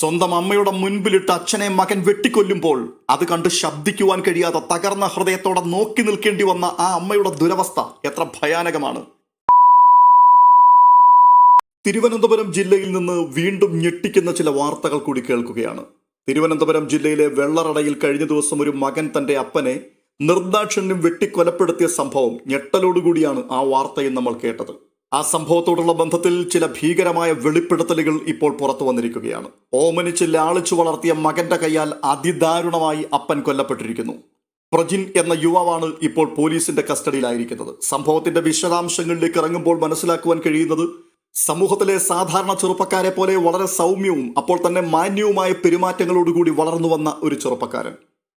സ്വന്തം അമ്മയുടെ മുൻപിലിട്ട് അച്ഛനെ മകൻ വെട്ടിക്കൊല്ലുമ്പോൾ അത് കണ്ട് ശബ്ദിക്കുവാൻ കഴിയാതെ തകർന്ന ഹൃദയത്തോടെ നോക്കി നിൽക്കേണ്ടി വന്ന ആ അമ്മയുടെ ദുരവസ്ഥ എത്ര ഭയാനകമാണ്. തിരുവനന്തപുരം ജില്ലയിൽ നിന്ന് വീണ്ടും ഞെട്ടിക്കുന്ന ചില വാർത്തകൾ കൂടി കേൾക്കുകയാണ്. തിരുവനന്തപുരം ജില്ലയിലെ വെള്ളറടയിൽ കഴിഞ്ഞ ദിവസം ഒരു മകൻ തന്റെ അപ്പനെ നിർദാക്ഷിണ്യം വെട്ടിക്കൊലപ്പെടുത്തിയ സംഭവം ഞെട്ടലോടുകൂടിയാണ് ആ വാർത്തയും നമ്മൾ കേട്ടത്. ആ സംഭവത്തോടുള്ള ബന്ധത്തിൽ ചില ഭീകരമായ വെളിപ്പെടുത്തലുകൾ ഇപ്പോൾ പുറത്തു വന്നിരിക്കുകയാണ്. ഓമനിച്ച് ലാളിച്ചു വളർത്തിയ മകന്റെ കൈയാൽ അതിദാരുണമായി അപ്പൻ കൊല്ലപ്പെട്ടിരിക്കുന്നു. പ്രജിൻ എന്ന യുവാവാണ് ഇപ്പോൾ പോലീസിന്റെ കസ്റ്റഡിയിലായിരിക്കുന്നത്. സംഭവത്തിന്റെ വിശദാംശങ്ങളിലേക്ക് ഇറങ്ങുമ്പോൾ മനസ്സിലാക്കുവാൻ കഴിയുന്നത് സമൂഹത്തിലെ സാധാരണ ചെറുപ്പക്കാരെ പോലെ വളരെ സൗമ്യവും അപ്പോൾ തന്നെ മാന്യവുമായ പെരുമാറ്റങ്ങളോടുകൂടി വളർന്നു വന്ന ഒരു ചെറുപ്പക്കാരൻ.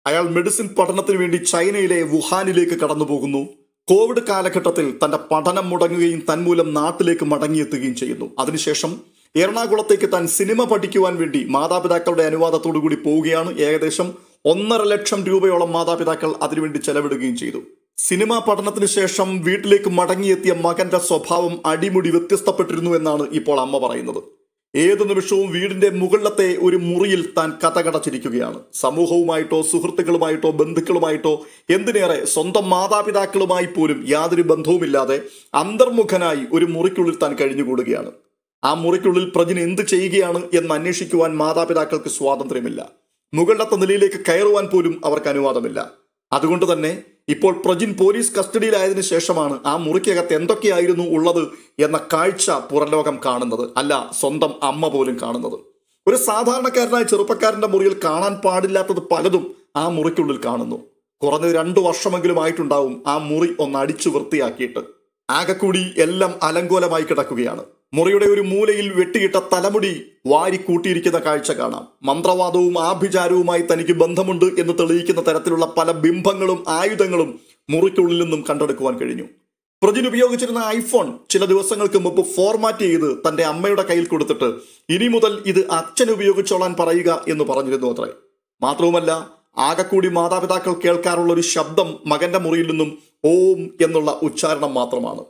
അയാൾ മെഡിസിൻ പഠനത്തിന് വേണ്ടി ചൈനയിലെ വുഹാനിലേക്ക് കടന്നു പോകുന്നു കോവിഡ് കാലഘട്ടത്തിൽ തന്റെ പഠനം മുടങ്ങുകയും തന്മൂലം നാട്ടിലേക്ക് മടങ്ങിയെത്തുകയും ചെയ്യുന്നു. അതിനുശേഷം എറണാകുളത്തേക്ക് താൻ സിനിമ പഠിക്കുവാൻ വേണ്ടി മാതാപിതാക്കളുടെ അനുവാദത്തോടു കൂടി പോവുകയാണ്. ഏകദേശം ഒന്നര ലക്ഷം രൂപയോളം മാതാപിതാക്കൾ അതിനുവേണ്ടി ചെലവിടുകയും ചെയ്തു. സിനിമാ പഠനത്തിന് ശേഷം വീട്ടിലേക്ക് മടങ്ങിയെത്തിയ മകന്റെ സ്വഭാവം അടിമുടി വ്യത്യസ്തപ്പെട്ടിരുന്നു എന്നാണ് ഇപ്പോൾ അമ്മ പറയുന്നത്. ഏതു നിമിഷവും വീടിന്റെ മുകളിലത്തെ ഒരു മുറിയിൽ താൻ കഥകടച്ചിരിക്കുകയാണ്. സമൂഹവുമായിട്ടോ സുഹൃത്തുക്കളുമായിട്ടോ ബന്ധുക്കളുമായിട്ടോ എന്തിനേറെ സ്വന്തം മാതാപിതാക്കളുമായി പോലും യാതൊരു ബന്ധവുമില്ലാതെ അന്തർമുഖനായി ഒരു മുറിക്കുള്ളിൽ താൻ കഴിഞ്ഞുകൂടുകയാണ്. ആ മുറിക്കുള്ളിൽ പ്രജിന് എന്ത് ചെയ്യുകയാണ് എന്ന് അന്വേഷിക്കുവാൻ മാതാപിതാക്കൾക്ക് സ്വാതന്ത്ര്യമില്ല. മുകളിലത്തെ നിലയിലേക്ക് കയറുവാൻ പോലും അവർക്ക് അനുവാദമില്ല. അതുകൊണ്ട് തന്നെ ഇപ്പോൾ പ്രജിൻ പോലീസ് കസ്റ്റഡിയിലായതിനു ശേഷമാണ് ആ മുറിക്കകത്ത് എന്തൊക്കെയായിരുന്നു ഉള്ളത് എന്ന കാഴ്ച പുറലോകം കാണുന്നത്. അല്ല സ്വന്തം അമ്മ പോലും കാണുന്നത്. ഒരു സാധാരണക്കാരനായ ചെറുപ്പക്കാരന്റെ മുറിയിൽ കാണാൻ പാടില്ലാത്തത് പലതും ആ മുറിക്കുള്ളിൽ കാണുന്നു. കുറഞ്ഞത് രണ്ടു വർഷമെങ്കിലും ആയിട്ടുണ്ടാവും ആ മുറി ഒന്ന് അടിച്ചു വൃത്തിയാക്കിയിട്ട്. ആകെക്കൂടി എല്ലാം അലങ്കോലമായി കിടക്കുകയാണ്. മുറിയുടെ ഒരു മൂലയിൽ വെട്ടിയിട്ട തലമുടി വാരി കൂട്ടിയിരിക്കുന്ന കാഴ്ച കാണാം. മന്ത്രവാദവും ആഭിചാരവുമായി തനിക്ക് ബന്ധമുണ്ട് എന്ന് തെളിയിക്കുന്ന തരത്തിലുള്ള പല ബിംബങ്ങളും ആയുധങ്ങളും മുറിക്കുള്ളിൽ നിന്നും കണ്ടെടുക്കുവാൻ കഴിഞ്ഞു. പ്രജിൻ ഉപയോഗിച്ചിരുന്ന ഐഫോൺ ചില ദിവസങ്ങൾക്ക് മുമ്പ് ഫോർമാറ്റ് ചെയ്ത് തന്റെ അമ്മയുടെ കയ്യിൽ കൊടുത്തിട്ട് ഇനി മുതൽ ഇത് അച്ഛൻ ഉപയോഗിച്ചോളാൻ പറയുക എന്ന് പറഞ്ഞിരുന്നു അത്രേ. മാത്രവുമല്ല ആകെക്കൂടി മാതാപിതാക്കൾ കേൾക്കാറുള്ള ഒരു ശബ്ദം മകന്റെ മുറിയിൽ നിന്നും ഓം എന്നുള്ള ഉച്ചാരണം മാത്രമാണ്.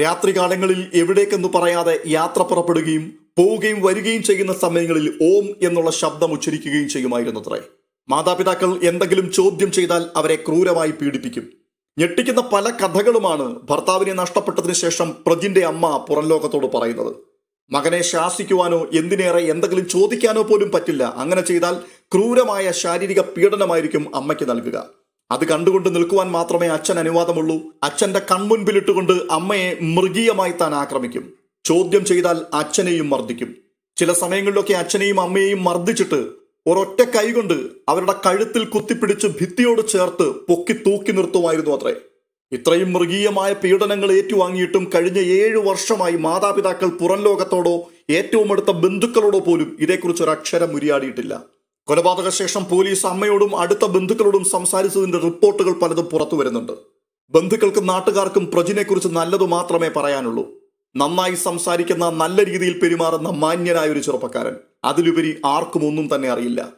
രാത്രികാലങ്ങളിൽ എവിടേക്കെന്ന് പറയാതെ യാത്ര പുറപ്പെടുകയും പോവുകയും വരികയും ചെയ്യുന്ന സമയങ്ങളിൽ ഓം എന്നുള്ള ശബ്ദം ഉച്ചരിക്കുകയും ചെയ്യുമായിരുന്നത്രേ. മാതാപിതാക്കൾ എന്തെങ്കിലും ചോദ്യം ചെയ്താൽ അവരെ ക്രൂരമായി പീഡിപ്പിക്കും. ഞെട്ടിക്കുന്ന പല കഥകളുമാണ് ഭർത്താവിനെ നഷ്ടപ്പെട്ടതിന് ശേഷം പ്രജിന്റെ അമ്മ പുറം ലോകത്തോട് പറയുന്നത്. മകനെ ശാസിക്കുവാനോ എന്തിനേറെ എന്തെങ്കിലും ചോദിക്കാനോ പോലും പറ്റില്ല. അങ്ങനെ ചെയ്താൽ ക്രൂരമായ ശാരീരിക പീഡനമായിരിക്കും അമ്മയ്ക്ക് നൽകുക. അത് കണ്ടുകൊണ്ട് നിൽക്കുവാൻ മാത്രമേ അച്ഛൻ അനുവാദമുള്ളൂ. അച്ഛന്റെ കൺമുൻപിലിട്ടുകൊണ്ട് അമ്മയെ മൃഗീയമായി താൻ ആക്രമിക്കും. ചോദ്യം ചെയ്താൽ അച്ഛനെയും മർദ്ദിക്കും. ചില സമയങ്ങളിലൊക്കെ അച്ഛനെയും അമ്മയെയും മർദ്ദിച്ചിട്ട് ഒരൊറ്റ കൈകൊണ്ട് അവരുടെ കഴുത്തിൽ കുത്തിപ്പിടിച്ച് ഭിത്തിയോട് ചേർത്ത് പൊക്കി തൂക്കി നിർത്തുമായിരുന്നു അത്രേ. ഇത്രയും മൃഗീയമായ പീഡനങ്ങൾ ഏറ്റുവാങ്ങിയിട്ടും കഴിഞ്ഞ ഏഴു വർഷമായി മാതാപിതാക്കൾ പുറം ലോകത്തോടോ ഏറ്റവും അടുത്ത ബന്ധുക്കളോടോ പോലും ഇതേക്കുറിച്ച് ഒരു അക്ഷരം ഉരിയാടിയിട്ടില്ല. കൊലപാതക ശേഷം പോലീസ് അമ്മയോടും അടുത്ത ബന്ധുക്കളോടും സംസാരിച്ചതിന്റെ റിപ്പോർട്ടുകൾ പലതും പുറത്തു വരുന്നുണ്ട്. ബന്ധുക്കൾക്കും നാട്ടുകാർക്കും പ്രജിനെക്കുറിച്ച് നല്ലതു മാത്രമേ പറയാനുള്ളൂ. നന്നായി സംസാരിക്കുന്ന നല്ല രീതിയിൽ പെരുമാറുന്ന മാന്യനായ ഒരു ചെറുപ്പക്കാരൻ. അതിലുപരി ആർക്കും ഒന്നും തന്നെ അറിയില്ല.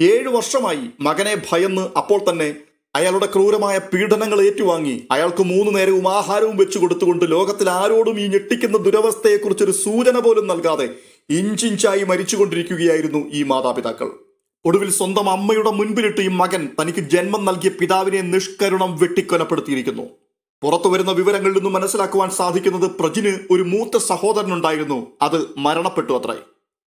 ഏഴു വർഷമായി മകനെ ഭയന്ന് അപ്പോൾ തന്നെ അയാളുടെ ക്രൂരമായ പീഡനങ്ങൾ ഏറ്റുവാങ്ങി അയാൾക്ക് മൂന്ന് നേരവും ആഹാരവും വെച്ചു കൊടുത്തുകൊണ്ട് ലോകത്തിൽ ആരോടും ഈ ഞെട്ടിക്കുന്ന ദുരവസ്ഥയെക്കുറിച്ചൊരു സൂചന പോലും നൽകാതെ ഇഞ്ചിഞ്ചായി മരിച്ചുകൊണ്ടിരിക്കുകയായിരുന്നു ഈ മാതാപിതാക്കൾ. ഒടുവിൽ സ്വന്തം അമ്മയുടെ മുൻപിലിട്ട് ഈ മകൻ തനിക്ക് ജന്മം നൽകിയ പിതാവിനെ നിഷ്കരുണം വെട്ടിക്കൊലപ്പെടുത്തിയിരിക്കുന്നു. പുറത്തു വരുന്ന വിവരങ്ങളിൽ നിന്നും മനസ്സിലാക്കുവാൻ സാധിക്കുന്നത് പ്രജിന് ഒരു മൂത്ത സഹോദരനുണ്ടായിരുന്നു. അത് മരണപ്പെട്ടു അത്രേ.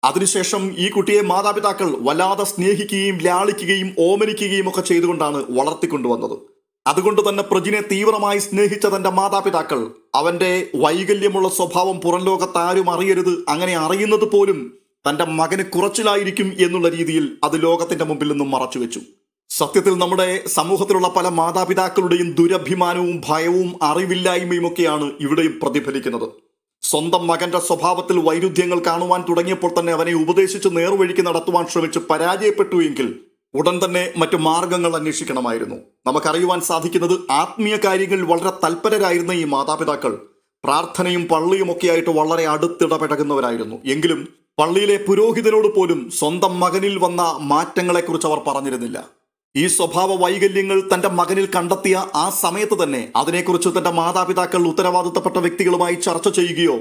അതിനുശേഷം ഈ കുട്ടിയെ മാതാപിതാക്കൾ വല്ലാതെ സ്നേഹിക്കുകയും ലാളിക്കുകയും ഓമനിക്കുകയും ഒക്കെ ചെയ്തുകൊണ്ടാണ് വളർത്തിക്കൊണ്ടുവന്നത്. അതുകൊണ്ട് തന്നെ പ്രജിനെ തീവ്രമായി സ്നേഹിച്ച തന്റെ മാതാപിതാക്കൾ അവന്റെ വൈകല്യമുള്ള സ്വഭാവം പുറം ലോകത്താരും അറിയരുത് അങ്ങനെ അറിയുന്നത് പോലും തന്റെ മകന് കുറച്ചിലായിരിക്കും എന്നുള്ള രീതിയിൽ അത് ലോകത്തിന്റെ മുമ്പിൽ നിന്നും മറച്ചു വെച്ചു. സത്യത്തിൽ നമ്മുടെ സമൂഹത്തിലുള്ള പല മാതാപിതാക്കളുടെയും ദുരഭിമാനവും ഭയവും അറിവില്ലായ്മയും ഒക്കെയാണ് ഇവിടെയും പ്രതിഫലിക്കുന്നത്. സ്വന്തം മകന്റെ സ്വഭാവത്തിൽ വൈരുദ്ധ്യങ്ങൾ കാണുവാൻ തുടങ്ങിയപ്പോൾ തന്നെ അവനെ ഉപദേശിച്ച് നേർവഴിക്ക് നടത്തുവാൻ ശ്രമിച്ച് പരാജയപ്പെട്ടു എങ്കിൽ ഉടൻ തന്നെ മറ്റു മാർഗങ്ങൾ അന്വേഷിക്കണമായിരുന്നു. നമുക്കറിയുവാൻ സാധിക്കുന്നത് ആത്മീയ കാര്യങ്ങളിൽ വളരെ തൽപരരായിരുന്ന ഈ മാതാപിതാക്കൾ പ്രാർത്ഥനയും പള്ളിയും ഒക്കെയായിട്ട് വളരെ അടുത്തിടപെടകുന്നവരായിരുന്നു എങ്കിലും പള്ളിയിലെ പുരോഹിതനോട് പോലും സ്വന്തം മകനിൽ വന്ന മാറ്റങ്ങളെക്കുറിച്ച് അവർ പറഞ്ഞിരുന്നില്ല. ഈ സ്വഭാവ വൈകല്യങ്ങൾ തന്റെ മകനിൽ കണ്ടെത്തിയ ആ സമയത്ത് തന്നെ അതിനെക്കുറിച്ച് തന്റെ മാതാപിതാക്കൾ ഉത്തരവാദിത്തപ്പെട്ട വ്യക്തികളുമായി ചർച്ച ചെയ്യുകയോ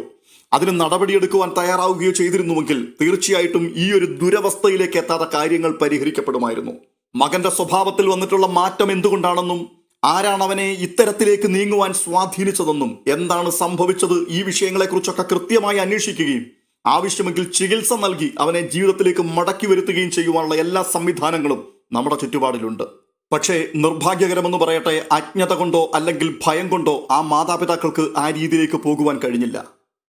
അതിന് നടപടിയെടുക്കുവാൻ തയ്യാറാവുകയോ ചെയ്തിരുന്നുവെങ്കിൽ തീർച്ചയായിട്ടും ഈ ഒരു ദുരവസ്ഥയിലേക്ക് എത്താത്ത കാര്യങ്ങൾ പരിഹരിക്കപ്പെടുമായിരുന്നു. മകന്റെ സ്വഭാവത്തിൽ വന്നിട്ടുള്ള മാറ്റം എന്തുകൊണ്ടാണെന്നും ആരാണ് അവനെ ഇത്തരത്തിലേക്ക് നീങ്ങുവാൻ സ്വാധീനിച്ചതെന്നും എന്താണ് സംഭവിച്ചത് ഈ വിഷയങ്ങളെക്കുറിച്ചൊക്കെ കൃത്യമായി അന്വേഷിക്കുകയും ആവശ്യമെങ്കിൽ ചികിത്സ നൽകി അവനെ ജീവിതത്തിലേക്ക് മടക്കി വരുത്തുകയും ചെയ്യുവാനുള്ള എല്ലാ സംവിധാനങ്ങളും നമ്മുടെ ചുറ്റുപാടിലുണ്ട്. പക്ഷേ നിർഭാഗ്യകരമെന്ന് പറയട്ടെ അജ്ഞത കൊണ്ടോ അല്ലെങ്കിൽ ഭയം കൊണ്ടോ ആ മാതാപിതാക്കൾക്ക് ആ രീതിയിലേക്ക് പോകുവാൻ കഴിഞ്ഞില്ല.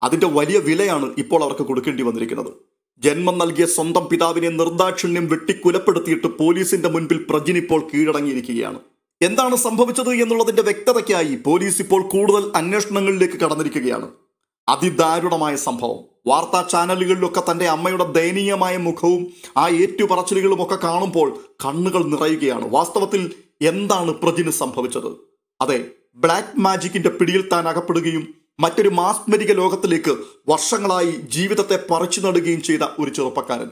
അതിന്റെ വലിയ വിലയാണ് ഇപ്പോൾ അവർക്ക് കൊടുക്കേണ്ടി വന്നിരിക്കുന്നത്. ജന്മം നൽകിയ സ്വന്തം പിതാവിനെ നിർദാക്ഷിണ്യം വെട്ടിക്കുലപ്പെടുത്തിയിട്ട് പോലീസിന്റെ മുൻപിൽ പ്രജിനിപ്പോൾ കീഴടങ്ങിയിരിക്കുകയാണ്. എന്താണ് സംഭവിച്ചത് എന്നുള്ളതിന്റെ വ്യക്തതയ്ക്കായി പോലീസ് ഇപ്പോൾ കൂടുതൽ അന്വേഷണങ്ങളിലേക്ക് കടന്നിരിക്കുകയാണ്. അതിദാരുണമായ സംഭവം. വാർത്താ ചാനലുകളിലൊക്കെ തന്റെ അമ്മയുടെ ദയനീയമായ മുഖവും ആ ഏറ്റുപറച്ചിലുകളും ഒക്കെ കാണുമ്പോൾ കണ്ണുകൾ നിറയുകയാണ്. വാസ്തവത്തിൽ എന്താണ് പ്രജിന് സംഭവിച്ചത്? അതെ ബ്ലാക്ക് മാജിക്കിന്റെ പിടിയിൽ താൻ അകപ്പെടുകയും മറ്റൊരു മാസ്മരിക ലോകത്തിലേക്ക് വർഷങ്ങളായി ജീവിതത്തെ പറിച്ചു നടുകയും ചെയ്ത ഒരു ചെറുപ്പക്കാരൻ.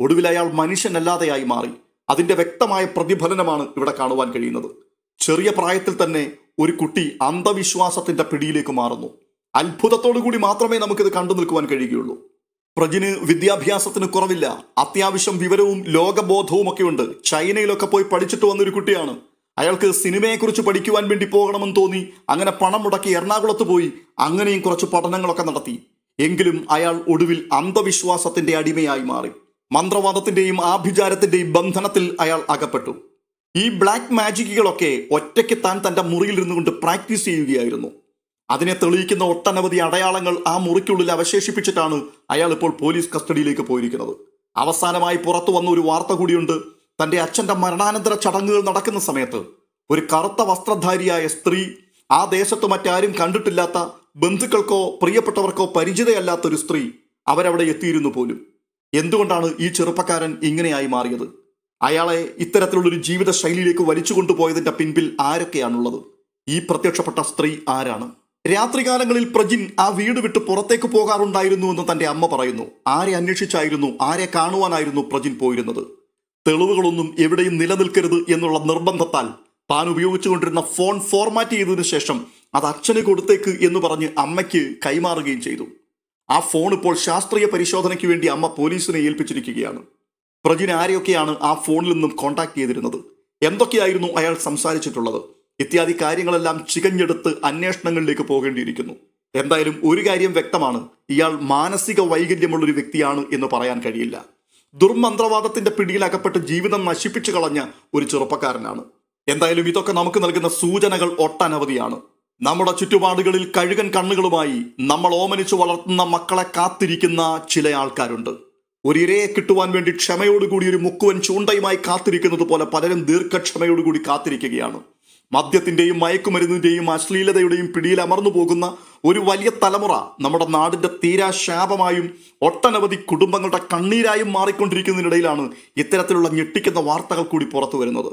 ഒടുവിൽ അയാൾ മനുഷ്യനല്ലാതെയായി മാറി. അതിന്റെ വ്യക്തമായ പ്രതിഫലനമാണ് ഇവിടെ കാണുവാൻ കഴിയുന്നത്. ചെറിയ പ്രായത്തിൽ തന്നെ ഒരു കുട്ടി അന്ധവിശ്വാസത്തിന്റെ പിടിയിലേക്ക് മാറുന്നു. അത്ഭുതത്തോടു കൂടി മാത്രമേ നമുക്കിത് കണ്ടു നിൽക്കുവാൻ കഴിയുകയുള്ളൂ. പ്രജിന് വിദ്യാഭ്യാസത്തിന് കുറവില്ല. അത്യാവശ്യം വിവരവും ലോകബോധവും ഒക്കെ ഉണ്ട്. ചൈനയിലൊക്കെ പോയി പഠിച്ചിട്ട് വന്നൊരു കുട്ടിയാണ്. അയാൾക്ക് സിനിമയെക്കുറിച്ച് പഠിക്കുവാൻ വേണ്ടി പോകണമെന്ന് തോന്നി. അങ്ങനെ പണം മുടക്കി എറണാകുളത്ത് പോയി. അങ്ങനെയും കുറച്ച് പഠനങ്ങളൊക്കെ നടത്തി. എങ്കിലും അയാൾ ഒടുവിൽ അന്ധവിശ്വാസത്തിന്റെ അടിമയായി മാറി. മന്ത്രവാദത്തിന്റെയും ആഭിചാരത്തിന്റെയും ബന്ധനത്തിൽ അയാൾ അകപ്പെട്ടു. ഈ ബ്ലാക്ക് മാജിക്കുകളൊക്കെ ഒറ്റയ്ക്ക് താൻ തന്റെ മുറിയിൽ ഇരുന്നുകൊണ്ട് പ്രാക്ടീസ് ചെയ്യുകയായിരുന്നു. അതിനെ തെളിയിക്കുന്ന ഒട്ടനവധി അടയാളങ്ങൾ ആ മുറിക്കുള്ളിൽ അവശേഷിപ്പിച്ചിട്ടാണ് അയാൾ ഇപ്പോൾ പോലീസ് കസ്റ്റഡിയിലേക്ക് പോയിരിക്കുന്നത്. അവസാനമായി പുറത്തു വന്ന ഒരു വാർത്ത കൂടിയുണ്ട്. തന്റെ അച്ഛന്റെ മരണാനന്തര ചടങ്ങുകൾ നടക്കുന്ന സമയത്ത് ഒരു കറുത്ത വസ്ത്രധാരിയായ സ്ത്രീ ആ ദേശത്ത് മറ്റാരും കണ്ടിട്ടില്ലാത്ത ബന്ധുക്കൾക്കോ പ്രിയപ്പെട്ടവർക്കോ പരിചിതയല്ലാത്ത ഒരു സ്ത്രീ അവരവിടെ എത്തിയിരുന്നു പോലും. എന്തുകൊണ്ടാണ് ഈ ചെറുപ്പക്കാരൻ ഇങ്ങനെയായി മാറിയത്? അയാളെ ഇത്തരത്തിലുള്ളൊരു ജീവിത ശൈലിയിലേക്ക് വലിച്ചു കൊണ്ടുപോയതിന്റെ പിൻപിൽ ആരൊക്കെയാണുള്ളത്? ഈ പ്രത്യക്ഷപ്പെട്ട സ്ത്രീ ആരാണ്? രാത്രികാലങ്ങളിൽ പ്രജിൻ ആ വീട് വിട്ട് പുറത്തേക്ക് പോകാറുണ്ടായിരുന്നു എന്ന് തന്റെ അമ്മ പറയുന്നു. ആരെ അന്വേഷിച്ചായിരുന്നു ആരെ കാണുവാനായിരുന്നു പ്രജിൻ പോയിരുന്നത്. തെളിവുകളൊന്നും എവിടെയും നിലനിൽക്കരുത് എന്നുള്ള നിർബന്ധത്താൽ താൻ ഉപയോഗിച്ചുകൊണ്ടിരുന്ന ഫോൺ ഫോർമാറ്റ് ചെയ്തതിനു ശേഷം അത് അച്ഛന് കൊടുത്തേക്ക് എന്ന് പറഞ്ഞ് അമ്മയ്ക്ക് കൈമാറുകയും ചെയ്തു. ആ ഫോൺ ഇപ്പോൾ ശാസ്ത്രീയ പരിശോധനയ്ക്ക് വേണ്ടി അമ്മ പോലീസിനെ ഏൽപ്പിച്ചിരിക്കുകയാണ്. പ്രജിൻ ആരെയൊക്കെയാണ് ആ ഫോണിൽ നിന്നും കോൺടാക്ട് ചെയ്തിരുന്നത്? എന്തൊക്കെയായിരുന്നു അയാൾ സംസാരിച്ചിട്ടുള്ളത്? ഇത്യാദി കാര്യങ്ങളെല്ലാം ചികഞ്ഞെടുത്ത് അന്വേഷണങ്ങളിലേക്ക് പോകേണ്ടിയിരിക്കുന്നു. എന്തായാലും ഒരു കാര്യം വ്യക്തമാണ്. ഇയാൾ മാനസിക വൈകല്യമുള്ള ഒരു വ്യക്തിയാണ് എന്ന് പറയാൻ കഴിയില്ല. ദുർമന്ത്രവാദത്തിന്റെ പിടിയിലകപ്പെട്ട് ജീവിതം നശിപ്പിച്ചു കളഞ്ഞ ഒരു ചെറുപ്പക്കാരനാണ്. എന്തായാലും ഇതൊക്കെ നമുക്ക് നൽകുന്ന സൂചനകൾ ഒട്ടനവധിയാണ്. നമ്മുടെ ചുറ്റുപാടുകളിൽ കഴുകൻ കണ്ണുകളുമായി നമ്മൾ ഓമനിച്ചു വളർത്തുന്ന മക്കളെ കാത്തിരിക്കുന്ന ചില ആൾക്കാരുണ്ട്. ഒരു ഇരയെ കിട്ടുവാൻ വേണ്ടി ക്ഷമയോടുകൂടി ഒരു മുക്കുവൻ ചൂണ്ടയുമായി കാത്തിരിക്കുന്നത് പോലെ പലരും ദീർഘക്ഷമയോടുകൂടി കാത്തിരിക്കുകയാണ്. മദ്യത്തിന്റെയും മയക്കുമരുന്നിന്റെയും അശ്ലീലതയുടെയും പിടിയിൽ അമർന്നു പോകുന്ന ഒരു വലിയ തലമുറ നമ്മുടെ നാടിന്റെ തീരാ ശാപമായും ഒട്ടനവധി കുടുംബങ്ങളുടെ കണ്ണീരായും മാറിക്കൊണ്ടിരിക്കുന്നതിനിടയിലാണ് ഇത്തരത്തിലുള്ള ഞെട്ടിക്കുന്ന വാർത്തകൾ കൂടി പുറത്തു വരുന്നത്.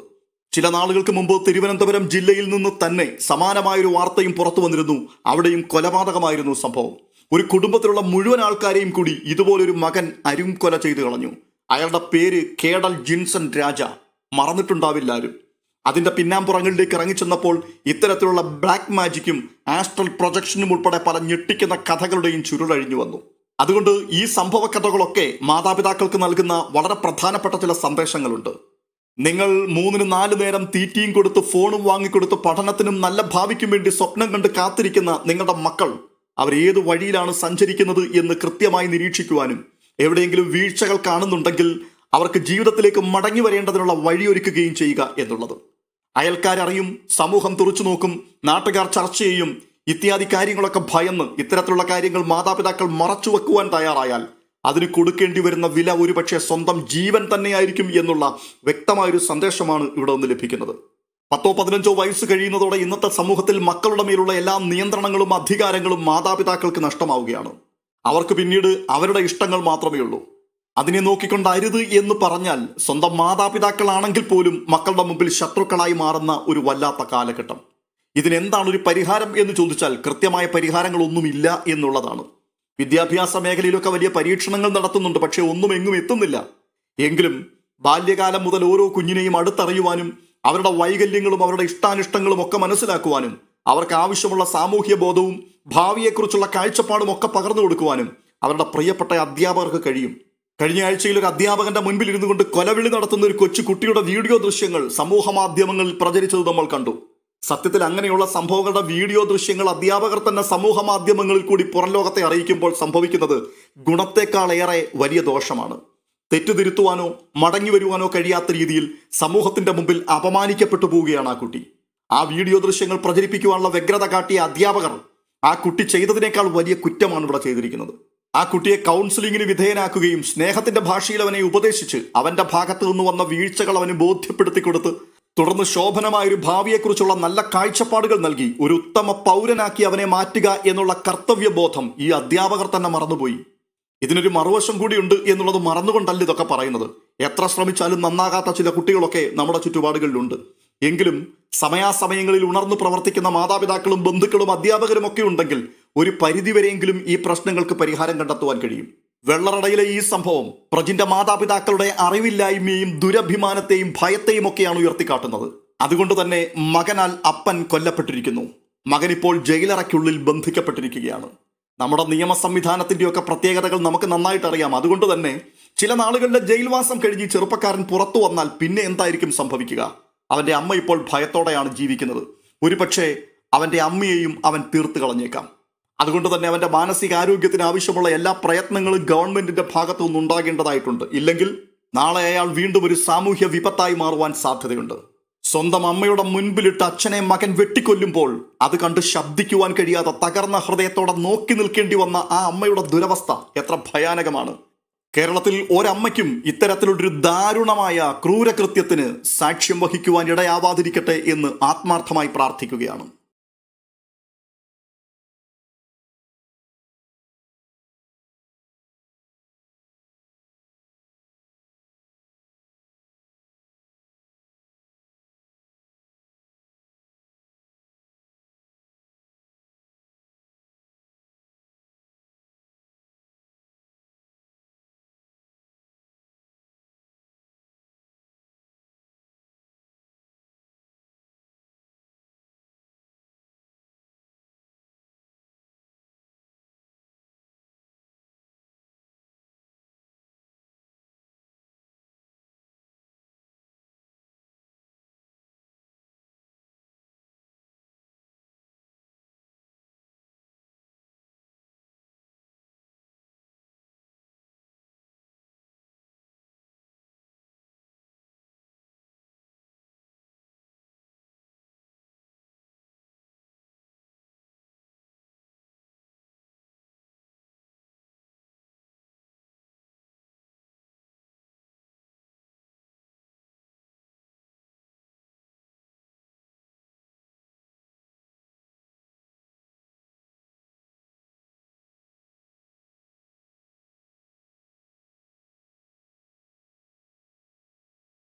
ചില നാളുകൾക്ക് മുമ്പ് തിരുവനന്തപുരം ജില്ലയിൽ നിന്ന് തന്നെ സമാനമായൊരു വാർത്തയും പുറത്തു വന്നിരുന്നു. അവിടെയും കൊലപാതകമായിരുന്നു സംഭവം. ഒരു കുടുംബത്തിലുള്ള മുഴുവൻ ആൾക്കാരെയും കൂടി ഇതുപോലൊരു മകൻ അരും കൊല ചെയ്തു കളഞ്ഞു. അയാളുടെ പേര് കേടൽ ജിൻസൺ രാജ. മറന്നിട്ടുണ്ടാവില്ല ആരും. അതിന്റെ പിന്നാമ്പുറങ്ങളിലേക്ക് ഇറങ്ങിച്ചെന്നപ്പോൾ ഇത്തരത്തിലുള്ള ബ്ലാക്ക് മാജിക്കും ആസ്ട്രൽ പ്രൊജക്ഷനും ഉൾപ്പെടെ പല ഞെട്ടിക്കുന്ന കഥകളുടെയും ചുരുളഴിഞ്ഞു വന്നു. അതുകൊണ്ട് ഈ സംഭവ കഥകളൊക്കെ മാതാപിതാക്കൾക്ക് നൽകുന്ന വളരെ പ്രധാനപ്പെട്ട ചില സന്ദേശങ്ങളുണ്ട്. നിങ്ങൾ മൂന്നിന് നാല് നേരം തീറ്റിയും കൊടുത്ത് ഫോണും വാങ്ങിക്കൊടുത്ത് പഠനത്തിനും നല്ല ഭാവിക്കും വേണ്ടി സ്വപ്നം കണ്ട് കാത്തിരിക്കുന്ന നിങ്ങളുടെ മക്കൾ അവർ ഏത് വഴിയിലാണ് സഞ്ചരിക്കുന്നത് എന്ന് കൃത്യമായി നിരീക്ഷിക്കുവാനും എവിടെയെങ്കിലും വീഴ്ചകൾ കാണുന്നുണ്ടെങ്കിൽ അവർക്ക് ജീവിതത്തിലേക്ക് മടങ്ങി വരേണ്ടതിനുള്ള വഴിയൊരുക്കുകയും ചെയ്യുക എന്നുള്ളത്. അയൽക്കാരറിയും സമൂഹം തുറച്ചു നോക്കും നാട്ടുകാർ ചർച്ച ചെയ്യും ഇത്യാദി കാര്യങ്ങളൊക്കെ ഭയന്ന് ഇത്തരത്തിലുള്ള കാര്യങ്ങൾ മാതാപിതാക്കൾ മറച്ചു വെക്കുവാൻ തയ്യാറായാൽ അതിന് കൊടുക്കേണ്ടി വരുന്ന വില ഒരുപക്ഷെ സ്വന്തം ജീവൻ തന്നെയായിരിക്കും എന്നുള്ള വ്യക്തമായൊരു സന്ദേശമാണ് ഇവിടെ നിന്ന് ലഭിക്കുന്നത്. പത്തോ പതിനഞ്ചോ വയസ്സ് കഴിയുന്നതോടെ ഇന്നത്തെ സമൂഹത്തിൽ മക്കളുടെ മേലുള്ള എല്ലാ നിയന്ത്രണങ്ങളും അധികാരങ്ങളും മാതാപിതാക്കൾക്ക് നഷ്ടമാവുകയാണ്. അവർക്ക് പിന്നീട് അവരുടെ ഇഷ്ടങ്ങൾ മാത്രമേ ഉള്ളൂ അതിനെ നോക്കിക്കൊണ്ടരുത് എന്ന് പറഞ്ഞാൽ സ്വന്തം മാതാപിതാക്കളാണെങ്കിൽ പോലും മക്കളുടെ മുമ്പിൽ ശത്രുക്കളായി മാറുന്ന ഒരു വല്ലാത്ത കാലഘട്ടം. ഇതിനെന്താണ് ഒരു പരിഹാരം എന്ന് ചോദിച്ചാൽ കൃത്യമായ പരിഹാരങ്ങളൊന്നുമില്ല എന്നുള്ളതാണ്. വിദ്യാഭ്യാസ മേഖലയിലൊക്കെ വലിയ പരീക്ഷണങ്ങൾ നടത്തുന്നുണ്ട് പക്ഷേ ഒന്നും എങ്ങും എത്തുന്നില്ല. എങ്കിലും ബാല്യകാലം മുതൽ ഓരോ കുഞ്ഞിനെയും അടുത്തറിയുവാനും അവരുടെ വൈകല്യങ്ങളും അവരുടെ ഇഷ്ടാനിഷ്ടങ്ങളും ഒക്കെ മനസ്സിലാക്കുവാനും അവർക്ക് ആവശ്യമുള്ള സാമൂഹ്യ ബോധവും ഭാവിയെക്കുറിച്ചുള്ള കാഴ്ചപ്പാടും ഒക്കെ പകർന്നു കൊടുക്കുവാനും അവരുടെ പ്രിയപ്പെട്ട അധ്യാപകർക്ക് കഴിയും. കഴിഞ്ഞ ആഴ്ചയിൽ ഒരു അധ്യാപകന്റെ മുൻപിൽ ഇരുന്നു കൊണ്ട് കൊലവിളി നടത്തുന്ന ഒരു കൊച്ചു കുട്ടിയുടെ വീഡിയോ ദൃശ്യങ്ങൾ സമൂഹ മാധ്യമങ്ങളിൽ പ്രചരിച്ചത് നമ്മൾ കണ്ടു. സത്യത്തിൽ അങ്ങനെയുള്ള സംഭവങ്ങളുടെ വീഡിയോ ദൃശ്യങ്ങൾ അധ്യാപകർ തന്നെ സമൂഹ മാധ്യമങ്ങളിൽ കൂടി പുറം ലോകത്തെ അറിയിക്കുമ്പോൾ സംഭവിക്കുന്നത് ഗുണത്തെക്കാളേറെ വലിയ ദോഷമാണ്. തെറ്റുതിരുത്തുവാനോ മടങ്ങി വരുവാനോ കഴിയാത്ത രീതിയിൽ സമൂഹത്തിന്റെ മുമ്പിൽ അപമാനിക്കപ്പെട്ടു പോവുകയാണ് ആ കുട്ടി. ആ വീഡിയോ ദൃശ്യങ്ങൾ പ്രചരിപ്പിക്കുവാനുള്ള വ്യഗ്രത കാട്ടിയ അധ്യാപകർ ആ കുട്ടി ചെയ്തതിനേക്കാൾ വലിയ കുറ്റമാണ് ഇവിടെ ചെയ്തിരിക്കുന്നത്. ആ കുട്ടിയെ കൗൺസിലിംഗിന് വിധേയനാക്കുകയും സ്നേഹത്തിന്റെ ഭാഷയിൽ അവനെ ഉപദേശിച്ച് അവന്റെ ഭാഗത്തു നിന്ന് വന്ന വീഴ്ചകൾ അവന് ബോധ്യപ്പെടുത്തി കൊടുത്ത് തുടർന്ന് ശോഭനമായ ഒരു ഭാവിയെക്കുറിച്ചുള്ള നല്ല കാഴ്ചപ്പാടുകൾ നൽകി ഒരു ഉത്തമ പൗരനാക്കി അവനെ മാറ്റുക എന്നുള്ള കർത്തവ്യബോധം ഈ അധ്യാപകർ തന്നെ മറന്നുപോയി. ഇതിനൊരു മറുവശം കൂടിയുണ്ട് എന്നുള്ളത് മറന്നുകൊണ്ടല്ല ഇതൊക്കെ പറയുന്നത്. എത്ര ശ്രമിച്ചാലും നന്നാകാത്ത ചില കുട്ടികളൊക്കെ നമ്മുടെ ചുറ്റുപാടുകളിലുണ്ട്. എങ്കിലും സമയാസമയങ്ങളിൽ ഉണർന്നു പ്രവർത്തിക്കുന്ന മാതാപിതാക്കളും ബന്ധുക്കളും അധ്യാപകരും ഒക്കെ ഉണ്ടെങ്കിൽ ഒരു പരിധിവരെയെങ്കിലും ഈ പ്രശ്നങ്ങൾക്ക് പരിഹാരം കണ്ടെത്തുവാൻ കഴിയും. വെള്ളറടയിലെ ഈ സംഭവം പ്രജിന്റെ മാതാപിതാക്കളുടെ അറിവില്ലായ്മയും ദുരഭിമാനത്തെയും ഭയത്തെയും ഒക്കെയാണ് ഉയർത്തിക്കാട്ടുന്നത്. അതുകൊണ്ട് തന്നെ മകനാൽ അപ്പൻ കൊല്ലപ്പെട്ടിരിക്കുന്നു. മകൻ ഇപ്പോൾ ജയിലറയ്ക്കുള്ളിൽ ബന്ധിക്കപ്പെട്ടിരിക്കുകയാണ്. നമ്മുടെ നിയമ സംവിധാനത്തിന്റെയൊക്കെ പ്രത്യേകതകൾ നമുക്ക് നന്നായിട്ട് അറിയാം. അതുകൊണ്ട് തന്നെ ചില നാളുകളിലെ ജയിൽവാസം കഴിഞ്ഞ് ചെറുപ്പക്കാരൻ പുറത്തു വന്നാൽ പിന്നെ എന്തായിരിക്കും സംഭവിക്കുക? അവന്റെ അമ്മ ഇപ്പോൾ ഭയത്തോടെയാണ് ജീവിക്കുന്നത്. ഒരുപക്ഷെ അവന്റെ അമ്മയെയും അവൻ തീർത്ത് കളഞ്ഞേക്കാം അതുകൊണ്ട് തന്നെ അവന്റെ മാനസികാരോഗ്യത്തിന് ആവശ്യമുള്ള എല്ലാ പ്രയത്നങ്ങളും ഗവൺമെന്റിന്റെ ഭാഗത്തു നിന്നുണ്ടാകേണ്ടതായിട്ടുണ്ട് ഇല്ലെങ്കിൽ നാളെ അയാൾ വീണ്ടും ഒരു സാമൂഹ്യ വിപത്തായി മാറുവാൻ സാധ്യതയുണ്ട്. സ്വന്തം അമ്മയുടെ മുൻപിലിട്ട് അച്ഛനെ മകൻ വെട്ടിക്കൊല്ലുമ്പോൾ അത് കണ്ട് ശബ്ദിക്കുവാൻ കഴിയാതെ തകർന്ന ഹൃദയത്തോടെ നോക്കി നിൽക്കേണ്ടി വന്ന ആ അമ്മയുടെ ദുരവസ്ഥ എത്ര ഭയാനകമാണ്. കേരളത്തിൽ ഒരമ്മയ്ക്കും ഇത്തരത്തിലൊരു ദാരുണമായ ക്രൂരകൃത്യത്തിന് സാക്ഷ്യം വഹിക്കുവാൻ ഇടയാവാതിരിക്കട്ടെ എന്ന് ആത്മാർത്ഥമായി പ്രാർത്ഥിക്കുകയാണ്.